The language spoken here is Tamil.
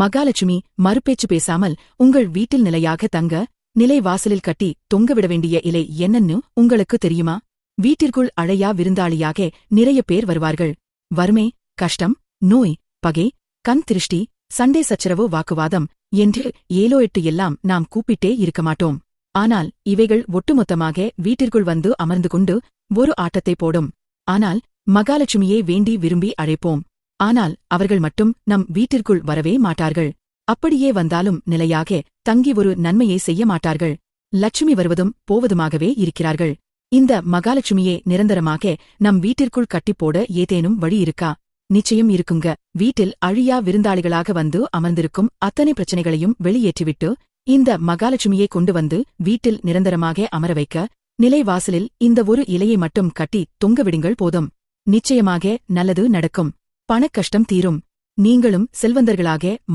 மகாலட்சுமி மறுபேச்சு பேசாமல் உங்கள் வீட்டில் நிலையாக தங்க நிலை வாசலில் கட்டி தொங்கவிட வேண்டிய இலை என்னன்னு உங்களுக்கு தெரியுமா? வீட்டிற்குள் அழையா விருந்தாளியாக நிறைய பேர் வருவார்கள். வறுமை கஷ்டம் நோய் பகை கண் திருஷ்டி சண்டே சச்சரவு வாக்குவாதம் என்று ஏலோ எட்டு எல்லாம் நாம் கூப்பிட்டே இருக்க மாட்டோம். ஆனால் இவைகள் ஒட்டுமொத்தமாக வீட்டிற்குள் வந்து அமர்ந்து கொண்டு ஒரு ஆட்டத்தை போடும். ஆனால் மகாலட்சுமியே வேண்டி விரும்பி அழைப்போம். ஆனால் அவர்கள் மட்டும் நம் வீட்டிற்குள் வரவே மாட்டார்கள். அப்படியே வந்தாலும் நிலையாக தங்கி ஒரு நன்மையை செய்ய மாட்டார்கள். லட்சுமி வருவதும் போவதுமாகவே இருக்கிறார்கள். இந்த மகாலட்சுமியே நிரந்தரமாக நம் வீட்டிற்குள் கட்டிப்போட ஏதேனும் வழி இருக்கா? நிச்சயம் இருக்குங்க. வீட்டில் அழியா விருந்தாளிகளாக வந்து அமர்ந்திருக்கும் அத்தனை பிரச்சனைகளையும் வெளியேற்றிவிட்டு இந்த மகாலட்சுமியை கொண்டு வந்து வீட்டில் நிரந்தரமாக அமர வைக்க நிலை வாசலில் இந்த ஒரு இலையை மட்டும் கட்டி தொங்கவிடுங்கள் போதும். நிச்சயமாக நல்லது நடக்கும். பணக்கஷ்டம் தீரும். நீங்களும் செல்வந்தர்களாக